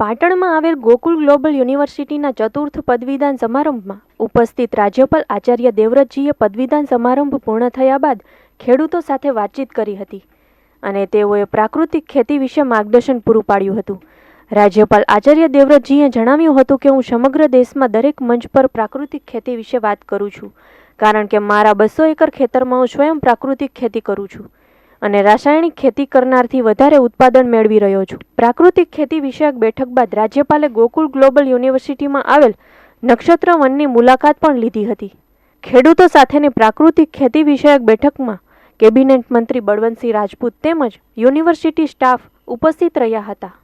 પાટણમાં આવેલ ગોકુલ ગ્લોબલ યુનિવર્સિટીના ચતુર્થ પદવીદાન સમારંભમાં ઉપસ્થિત રાજ્યપાલ આચાર્ય દેવવ્રતજીએ પદવીદાન સમારંભ પૂર્ણ થયા બાદ ખેડૂતો સાથે વાતચીત કરી હતી અને તેઓએ પ્રાકૃતિક ખેતી વિશે માર્ગદર્શન પૂરું પાડ્યું હતું. રાજ્યપાલ આચાર્ય દેવવ્રતજીએ જણાવ્યું હતું કે હું સમગ્ર દેશમાં દરેક મંચ પર પ્રાકૃતિક ખેતી વિશે વાત કરું છું, કારણ કે મારા બસો એકર ખેતરમાં હું સ્વયં પ્રાકૃતિક ખેતી કરું છું. અને રાસાયણિક ખેતી કરનારથી વધારે ઉત્પાદન મેળવી રહ્યો છું. પ્રાકૃતિક ખેતી વિષયક બેઠક બાદ રાજ્યપાલે ગોકુલ ગ્લોબલ યુનિવર્સિટીમાં આવેલ નક્ષત્ર વનની મુલાકાત પણ લીધી હતી. ખેડૂતો સાથેની પ્રાકૃતિક ખેતી વિષયક બેઠકમાં કેબિનેટ મંત્રી બળવંતસિંહ રાજપૂત તેમજ યુનિવર્સિટી સ્ટાફ ઉપસ્થિત રહ્યા હતા.